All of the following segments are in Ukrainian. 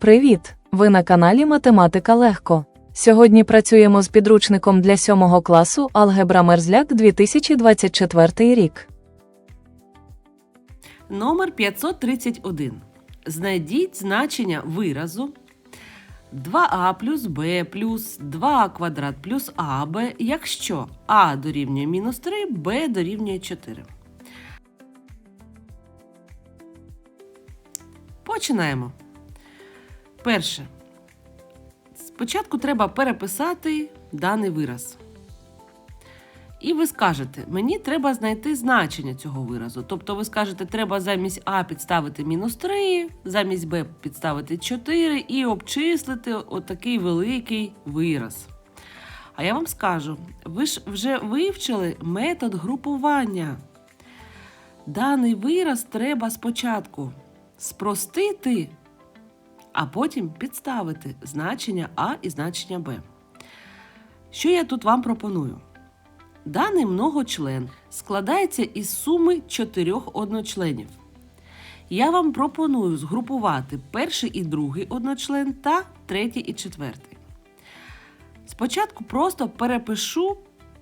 Привіт! Ви на каналі Математика Легко. Сьогодні працюємо з підручником для 7 класу Алгебра Мерзляк 2024 рік. Номер 531. Знайдіть значення виразу 2а плюс b плюс 2а квадрат плюс аб, якщо а дорівнює мінус 3, б дорівнює 4. Починаємо. Перше. Спочатку треба переписати даний вираз. І ви скажете, мені треба знайти значення цього виразу. Тобто ви скажете, треба замість А підставити мінус 3, замість Б підставити 4 і обчислити отакий великий вираз. А я вам скажу, ви ж вже вивчили метод групування. Даний вираз треба спочатку спростити, а потім підставити значення А і значення Б. Що я тут вам пропоную? Даний многочлен складається із суми чотирьох одночленів. Я вам пропоную згрупувати перший і другий одночлен та третій і четвертий. Спочатку просто перепишу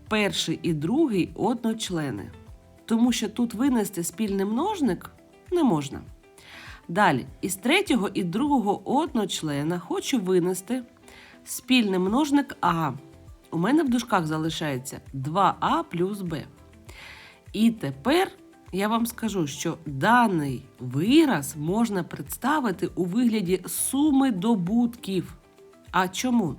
перший і другий одночлени, тому що тут винести спільний множник не можна. Далі, із третього і другого одночлена хочу винести спільний множник А. У мене в дужках залишається 2а плюс b. І тепер я вам скажу, що даний вираз можна представити у вигляді суми добутків. А чому?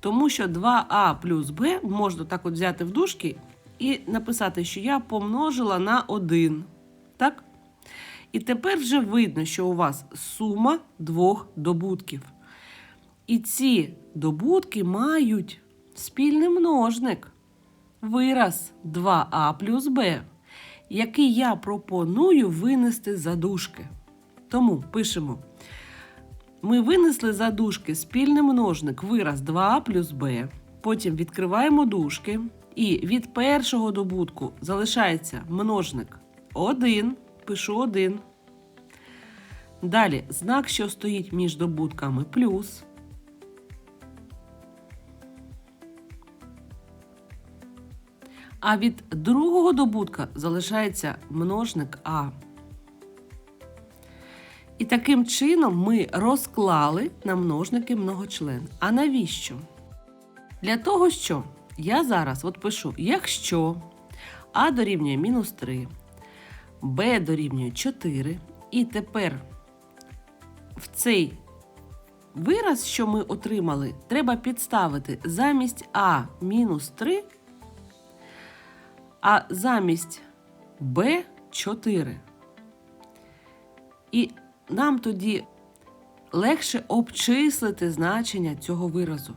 Тому що 2а плюс b можна так от взяти в дужки і написати, що я помножила на 1. Так? І тепер вже видно, що у вас сума двох добутків. І ці добутки мають спільний множник. Вираз 2а плюс b, який я пропоную винести за дужки. Тому пишемо. Ми винесли за дужки спільний множник вираз 2а плюс b. Потім відкриваємо дужки. І від першого добутку залишається множник 1. Пишу 1. Далі знак, що стоїть між добутками плюс. А від другого добутка залишається множник А. І таким чином ми розклали на множники многочлен. А навіщо? Для того, що я зараз от пишу, якщо А дорівнює мінус 3, Б дорівнює 4, і тепер в цей вираз, що ми отримали, треба підставити замість А мінус 3 а замість Б 4. І нам тоді легше обчислити значення цього виразу.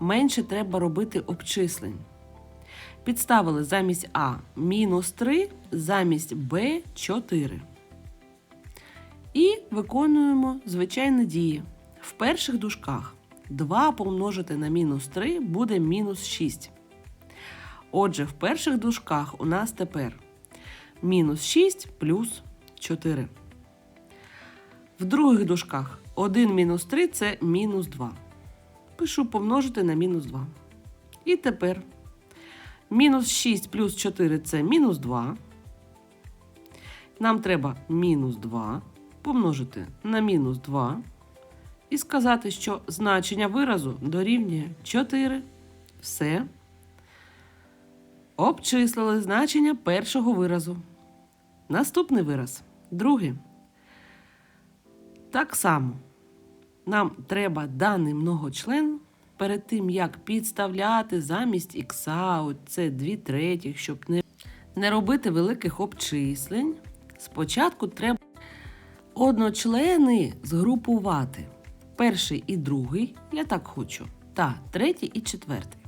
Менше треба робити обчислень. Підставили замість А мінус 3, замість Б 4. І виконуємо звичайні дії. В перших дужках 2 помножити на мінус 3 буде мінус 6. Отже, в перших дужках у нас тепер мінус 6 плюс 4. В других дужках 1 мінус 3 це мінус 2. Пишу помножити на мінус 2. І тепер мінус 6 плюс 4 це мінус 2. Нам треба мінус 2 помножити на мінус 2. І сказати, що значення виразу дорівнює 4. Все. Обчислили значення першого виразу. Наступний вираз. Другий. Так само. Нам треба даний многочлен перед тим, як підставляти замість ікса, оце 2 третіх, щоб не, не робити великих обчислень. Спочатку треба одночлени згрупувати. Перший і другий, я так хочу, та третій і четвертий.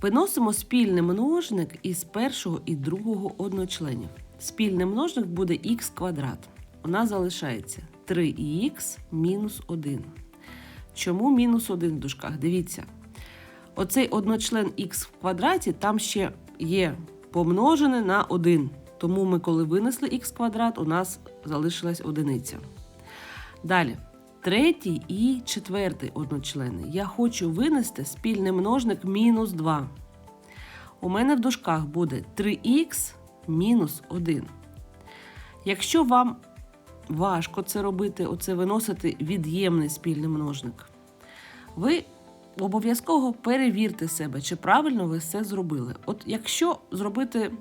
Виносимо спільний множник із першого і другого одночленів. Спільний множник буде х квадрат. У нас залишається 3х мінус 1. Чому мінус 1 в дужках? Дивіться. Оцей одночлен х в квадраті там ще є помножене на 1. Тому ми, коли винесли х квадрат, у нас залишилась одиниця. Далі. третій і четвертий одночлени. Я хочу винести спільний множник мінус 2. У мене в дужках буде 3х мінус 1. Якщо вам важко це робити, оце виносити від'ємний спільний множник, ви обов'язково перевірте себе, чи правильно ви все зробили. От якщо зробити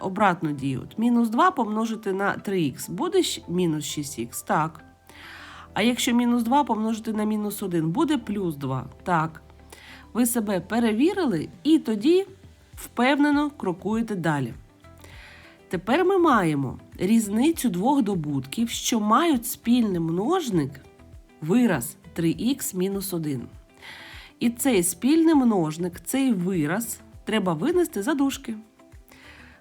обратну дію, от мінус 2 помножити на 3х, буде мінус 6х? Так. А якщо мінус 2 помножити на мінус 1, буде плюс 2? Так. Ви себе перевірили і тоді впевнено крокуєте далі. Тепер ми маємо різницю двох добутків, що мають спільний множник вираз 3х мінус 1. І цей спільний множник, цей вираз треба винести за дужки.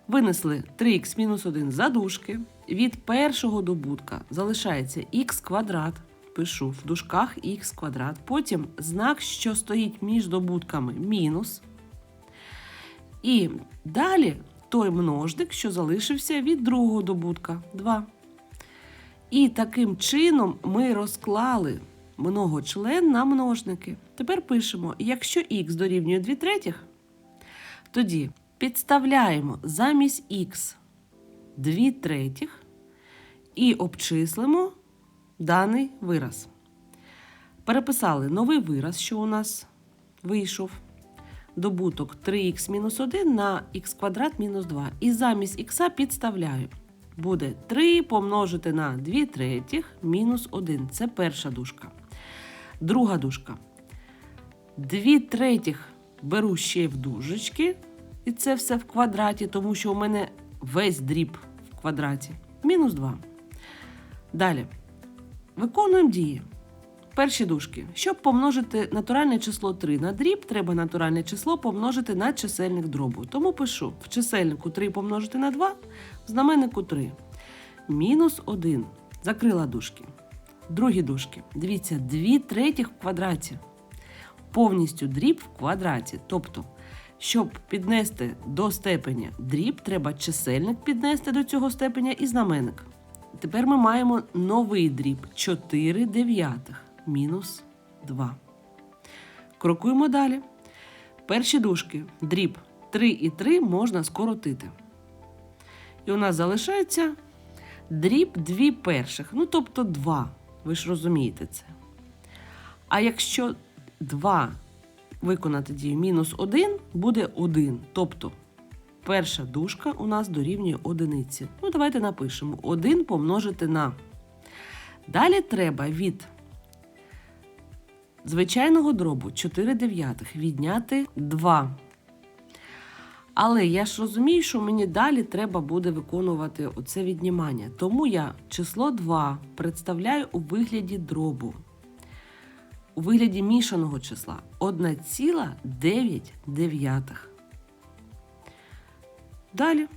Винесли 3х мінус 1 за дужки. Від першого добутка залишається х квадрат. Пишу в дужках х квадрат. Потім знак, що стоїть між добутками, мінус. І далі той множник, що залишився від другого добутка 2. І таким чином ми розклали многочлен на множники. Тепер пишемо: якщо х дорівнює 2 третіх, тоді підставляємо замість х 2 третіх і обчислимо даний вираз. Переписали новий вираз, що у нас вийшов. Добуток 3х мінус 1 на х квадрат мінус 2. І замість х підставляю. Буде 3 помножити на 2 третіх мінус 1. Це перша дужка. Друга дужка. 2 третіх беру ще в дужечки. І це все в квадраті, тому що у мене весь дріб в квадраті. Мінус 2. Далі. Виконуємо дії. Перші дужки. Щоб помножити натуральне число 3 на дріб, треба натуральне число помножити на чисельник дробу. Тому пишу в чисельнику 3 помножити на 2, в знаменнику 3. Мінус 1. Закрила дужки. Другі дужки. Дивіться, 2 третіх в квадраті. Повністю дріб в квадраті. Тобто, щоб піднести до степеня дріб, треба чисельник піднести до цього степеня і знаменник. Тепер ми маємо новий дріб 4 дев'ятих мінус 2. Крокуємо далі. Перші дужки. Дріб 3 і 3 можна скоротити. І у нас залишається дріб 2 перших, ну тобто 2. Ви ж розумієте це. А якщо 2 виконати дію мінус 1, буде 1. Тобто перша дужка у нас дорівнює одиниці. Ну, давайте напишемо 1 помножити на. Далі треба від звичайного дробу 4 дев'ятих відняти 2. Але я ж розумію, що мені далі треба буде виконувати оце віднімання. Тому я число 2 представляю у вигляді дробу. У вигляді мішаного числа 1,9. Далі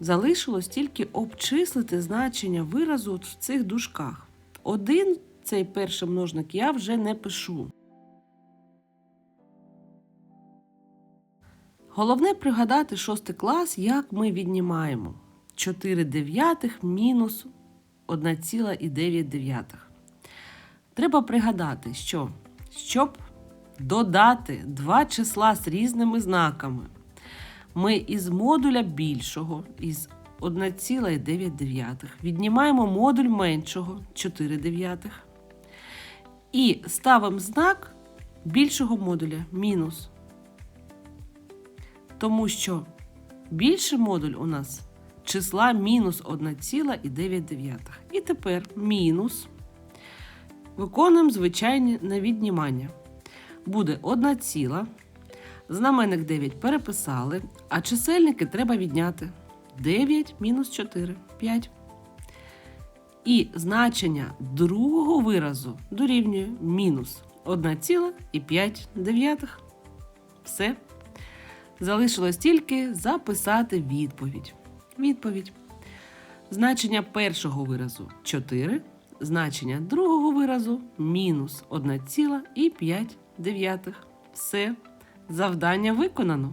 залишилось тільки обчислити значення виразу в цих дужках. Один цей перший множник я вже не пишу. Головне пригадати шостий клас, як ми віднімаємо 4 дев'ятих мінус 1,9. Треба пригадати, що щоб додати два числа з різними знаками, ми із модуля більшого, із 1,9 віднімаємо модуль меншого 4 дев'ятих і ставимо знак більшого модуля мінус. Тому що більший модуль у нас числа мінус 1,9. І тепер мінус. Виконуємо звичайне на віднімання. Буде 1 ціла. Знаменник 9 переписали, а чисельники треба відняти. 9 мінус 4 5. І значення другого виразу дорівнює мінус 1,5. Все. Залишилось тільки записати відповідь. Відповідь. Значення першого виразу 4, значення другого виразу мінус 1,5. Все. Завдання виконано.